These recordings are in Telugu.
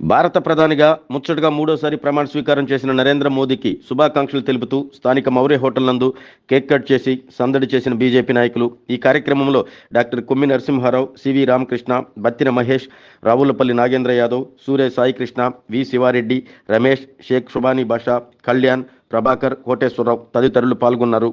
భారత ప్రధానిగా ముచ్చటగా మూడోసారి ప్రమాణ స్వీకారం చేసిన నరేంద్ర మోదీకి శుభాకాంక్షలు తెలుపుతూ స్థానిక మౌర్య హోటల్ నందు కేక్ కట్ చేసి సందడి చేసిన బీజేపీ నాయకులు. ఈ కార్యక్రమంలో doctor Kommi Narasimharao C V Ramakrishna Battina Mahesh Ravulapalli Nagendra Yadav Surya Saikrishna V Sivareddy Ramesh Shaik Subhani Basha Kalyan Prabhakar Koteswararao తదితరులు పాల్గొన్నారు.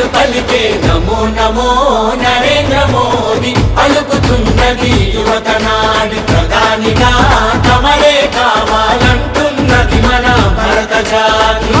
గుండెలు పలికే నమో నమో నరేంద్ర మోదీ. పలుకుతున్నది యువత నాడి ప్రధానిగా తమరే కావాలంటున్నది మన భరత జాతి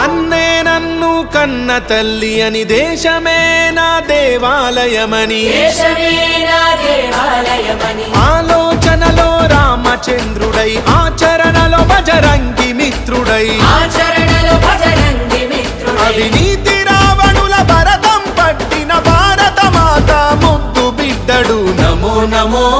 మన్నే నన్ను కన్న తల్లి అని దేశమే నా దేవాలయమని. ఆలోచనలో రామచంద్రుడై ఆచరణలో బజరంగి మిత్రుడై. ఆచరణలో భజరంగి మిత్రుడై. అవినీతి రావణుల భరతం పట్టిన భారత మాత ముద్దు బిడ్డడు. నమో నమో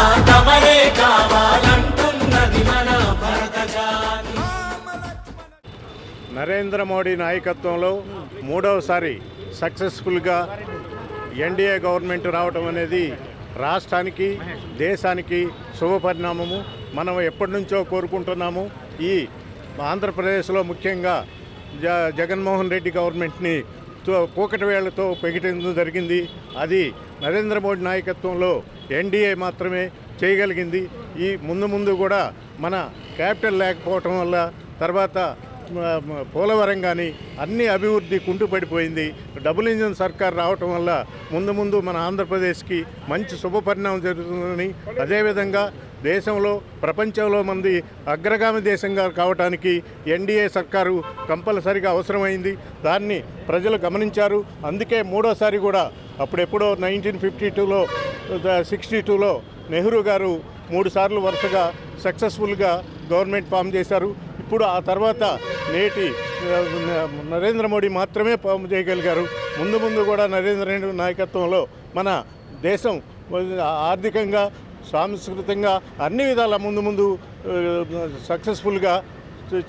నరేంద్ర మోడీ నాయకత్వంలో మూడవసారి సక్సెస్ఫుల్గా ఎన్డీఏ గవర్నమెంట్ రావటం అనేది రాష్ట్రానికి దేశానికి శుభపరిణామము మనం ఎప్పటి నుంచో కోరుకుంటున్నాము. ఈ ఆంధ్రప్రదేశ్లో ముఖ్యంగా జ జగన్మోహన్ రెడ్డి గవర్నమెంట్ని తో- వేళ్ళతో పెగిటేందుకు జరిగింది. అది నరేంద్ర మోడీ నాయకత్వంలో ఎన్డీఏ మాత్రమే చేయగలిగింది. ఈ ముందు ముందు కూడా మన క్యాపిటల్ లేకపోవటం వల్ల తర్వాత పోలవరం కానీ అన్ని అభివృద్ధి కుంటుపడిపోయింది డబుల్ ఇంజన్ సర్కార్ రావటం వల్ల ముందు ముందు మన ఆంధ్రప్రదేశ్కి మంచి శుభపరిణామం జరుగుతుందని అదేవిధంగా దేశంలో ప్రపంచంలో మంది అగ్రగామి దేశంగా కావటానికి ఎన్డీఏ సర్కారు కంపల్సరిగా అవసరమైంది. దాన్ని ప్రజలు గమనించారు. అందుకే మూడోసారి కూడా అప్పుడెప్పుడో నైన్టీన్ ఫిఫ్టీ టూలో సిక్స్టీ టూలో నెహ్రూ గారు మూడు సార్లు వరుసగా సక్సెస్ఫుల్గా గవర్నమెంట్ ఫామ్ చేశారు. ఇప్పుడు ఆ తర్వాత నేటి నరేంద్ర మోడీ మాత్రమే ఫామ్ చేయగలిగారు. ముందు ముందు కూడా నరేంద్ర నాయకత్వంలో మన దేశం ఆర్థికంగా సాంస్కృతికంగా అన్ని విధాల ముందు ముందు సక్సెస్ఫుల్గా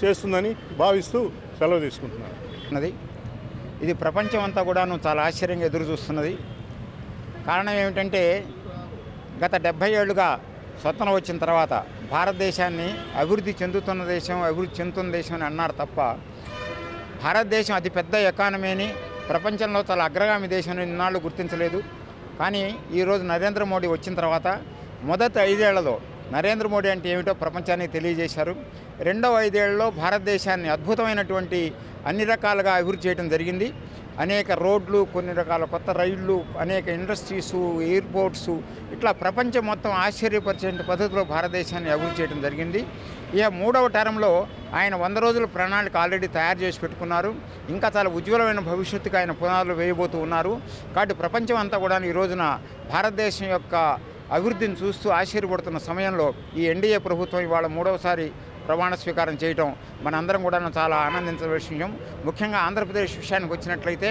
చేస్తుందని భావిస్తూ సెలవు తీసుకుంటున్నాను. ఇది ప్రపంచం అంతా కూడాను చాలా ఆశ్చర్యంగా ఎదురు చూస్తున్నది. కారణం ఏమిటంటే గత డెబ్భై ఏళ్ళుగా స్వతంత్రం వచ్చిన తర్వాత భారతదేశాన్ని అభివృద్ధి చెందుతున్న దేశం అభివృద్ధి చెందుతున్న దేశం అని అన్నారు తప్ప భారతదేశం అతిపెద్ద ఎకానమీని ప్రపంచంలో చాలా అగ్రగామి దేశం ఇన్నాళ్ళు గుర్తించలేదు. కానీ ఈరోజు నరేంద్ర మోడీ వచ్చిన తర్వాత మొదటి ఐదేళ్ళలో నరేంద్ర మోడీ అంటే ఏమిటో ప్రపంచానికి తెలియజేశారు. రెండవ ఐదేళ్ళలో భారతదేశాన్ని అద్భుతమైనటువంటి అన్ని రకాలుగా అభివృద్ధి చేయడం జరిగింది. అనేక రోడ్లు కొన్ని రకాల కొత్త రైళ్ళు అనేక ఇండస్ట్రీసు ఎయిర్పోర్ట్స్ ఇట్లా ప్రపంచం మొత్తం ఆశ్చర్యపరిచే పద్ధతిలో భారతదేశాన్ని అభివృద్ధి చేయడం జరిగింది. ఇక మూడవ టర్మ్లో ఆయన వంద రోజుల ప్రణాళిక ఆల్రెడీ తయారు చేసి పెట్టుకున్నారు. ఇంకా చాలా ఉజ్వలమైన భవిష్యత్తుకు ఆయన పునాదులు వేయబోతూ ఉన్నారు. కాబట్టి ప్రపంచం అంతా కూడా ఈ రోజున భారతదేశం యొక్క అభివృద్ధిని చూస్తూ ఆశ్చర్యపడుతున్న సమయంలో ఈ ఎన్డీఏ ప్రభుత్వం ఇవాళ మూడవసారి ప్రమాణ స్వీకారం చేయటం మనందరం కూడా చాలా ఆనందించవలసిన విషయం. ముఖ్యంగా ఆంధ్రప్రదేశ్ విషయానికి వచ్చినట్లయితే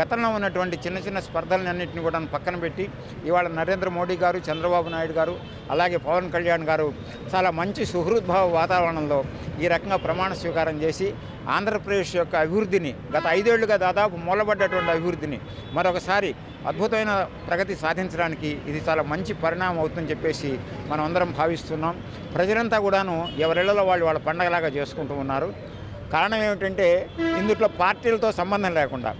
గతంలో ఉన్నటువంటి చిన్న చిన్న స్పర్ధలన్నింటినీ కూడా పక్కన పెట్టి ఇవాళ నరేంద్ర మోడీ గారు చంద్రబాబు నాయుడు గారు అలాగే పవన్ కళ్యాణ్ గారు చాలా మంచి సుహృద్భావ వాతావరణంలో ఈ రకంగా ప్రమాణ స్వీకారం చేసి ఆంధ్రప్రదేశ్ యొక్క అభివృద్ధిని గత ఐదేళ్ళుగా దాదాపు మూలబడ్డటువంటి అభివృద్ధిని మరొకసారి అద్భుతమైన ప్రగతి సాధించడానికి ఇది చాలా మంచి పరిణామం అవుతుందని చెప్పేసి మనం అందరం భావిస్తున్నాం. ప్రజలంతా కూడాను ఎవరిళ్ళలో వాళ్ళు వాళ్ళ పండగలాగా చేసుకుంటూ ఉన్నారు. కారణం ఏమిటంటే ఇందులో పార్టీలతో సంబంధం లేకుండా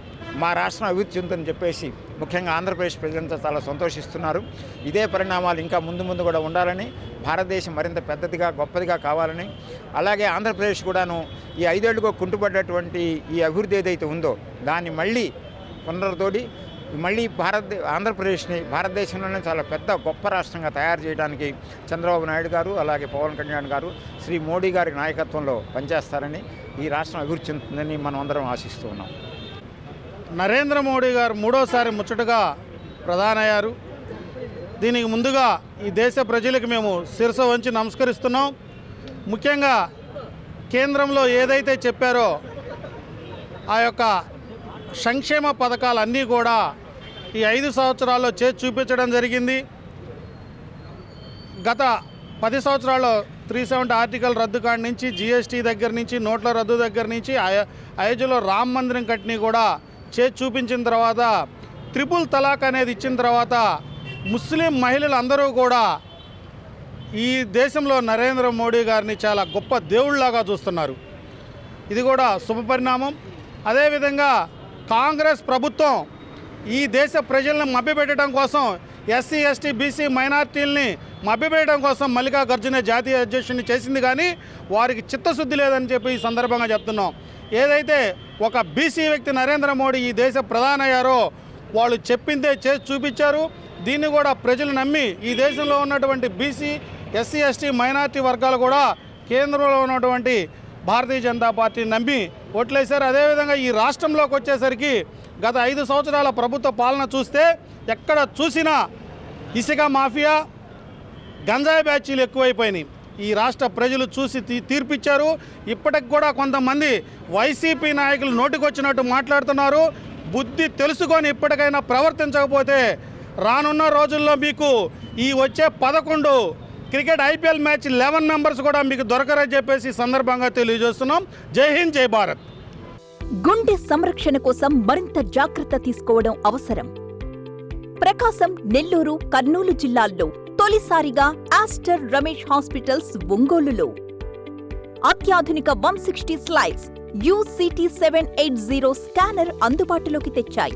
మా రాష్ట్రం అభివృద్ధి చెందుతుందని చెప్పేసి ముఖ్యంగా ఆంధ్రప్రదేశ్ ప్రజలంతా చాలా సంతోషిస్తున్నారు. ఇదే పరిణామాలు ఇంకా ముందు ముందు కూడా ఉండాలని భారతదేశం మరింత పెద్దదిగా గొప్పదిగా కావాలని అలాగే ఆంధ్రప్రదేశ్ కూడాను ఈ ఐదేళ్ళుగా కుంటుపడ్డటువంటి ఈ అభివృద్ధి ఏదైతే ఉందో దాన్ని మళ్ళీ పునరుతోడి మళ్ళీ భారత ఆంధ్రప్రదేశ్ని భారతదేశంలోనే చాలా పెద్ద గొప్ప రాష్ట్రంగా తయారు చేయడానికి చంద్రబాబు నాయుడు గారు అలాగే పవన్ కళ్యాణ్ గారు శ్రీ మోడీ గారి నాయకత్వంలో పనిచేస్తారని ఈ రాష్ట్రం అభివృద్ధి చెందుతుందని మనం అందరం ఆశిస్తూ ఉన్నాం. నరేంద్ర మోడీ గారు మూడోసారి ముచ్చటగా ప్రధానయ్యారు. దీనికి ముందుగా ఈ దేశ ప్రజలకు మేము శిరస వంచి నమస్కరిస్తున్నాం. ముఖ్యంగా కేంద్రంలో ఏదైతే చెప్పారో ఆ యొక్క సంక్షేమ పథకాలన్నీ కూడా ఈ ఐదు సంవత్సరాల్లో చేసి చూపించడం జరిగింది. గత పది సంవత్సరాల్లో త్రీ సెవెంటీ ఆర్టికల్ రద్దు కాడి నుంచి జిఎస్టీ దగ్గర నుంచి నోట్ల రద్దు దగ్గర నుంచి అయోధ్యలో రామ మందిరం కట్టిని కూడా చేసి చూపించిన తర్వాత త్రిపుల్ తలాక్ అనేది ఇచ్చిన తర్వాత ముస్లిం మహిళలందరూ కూడా ఈ దేశంలో నరేంద్ర మోడీ గారిని చాలా గొప్ప దేవుళ్ళలాగా చూస్తున్నారు. ఇది కూడా శుభపరిణామం. అదేవిధంగా కాంగ్రెస్ ప్రభుత్వం ఈ దేశ ప్రజలను మభ్యపెట్టడం కోసం ఎస్సీ ఎస్టీ బీసీ మైనార్టీలని మభ్యపెట్టడం కోసం మల్లికార్జున జాతీయ అధ్యక్షుడిని చేసింది కానీ వారికి చిత్తశుద్ధి లేదని చెప్పి ఈ సందర్భంగా చెప్తున్నాం. ఏదైతే ఒక బీసీ వ్యక్తి నరేంద్ర మోడీ ఈ దేశ ప్రధాని అయ్యారో వాళ్ళు చెప్పిందే చేసి చూపించారు. దీన్ని కూడా ప్రజలు నమ్మి ఈ దేశంలో ఉన్నటువంటి బీసీ ఎస్సీ ఎస్టీ మైనార్టీ వర్గాలు కూడా కేంద్రంలో ఉన్నటువంటి భారతీయ జనతా పార్టీని నమ్మి ఓట్లేశారు. అదేవిధంగా ఈ రాష్ట్రంలోకి వచ్చేసరికి గత ఐదు సంవత్సరాల ప్రభుత్వ పాలన చూస్తే ఎక్కడ చూసినా ఇసుక మాఫియా గంజాయి బ్యాచీలు ఎక్కువైపోయినాయి. ఈ రాష్ట్ర ప్రజలు చూసి తీ తీర్పిచ్చారు. ఇప్పటికి కూడా కొంతమంది వైసీపీ నాయకులు నోటికొచ్చినట్టు మాట్లాడుతున్నారు. బుద్ధి తెలుసుకొని ఇప్పటికైనా ప్రవర్తించకపోతే రానున్న రోజుల్లో మీకు ఈ వచ్చే పదకొండు cricket IPL match eleven members కూడా మీకు దొరకరని చెప్పేసి సందర్భంగా తెలియజేస్తున్నాం. జై హింద్ జై భారత్. గుండె సంరక్షణ కోసం మరింత జాగ్రత్త తీసుకోవడం అవసరం. ప్రకాశం నెల్లూరు కర్నూలు జిల్లాల్లో తొలిసారిగా ఆస్టర్ రమేష్ హాస్పిటల్స్ ఒంగోలులో. అత్యాధునిక one sixty slides UCT seven eight zero scanner అందుబాటులోకి తెచ్చాయి.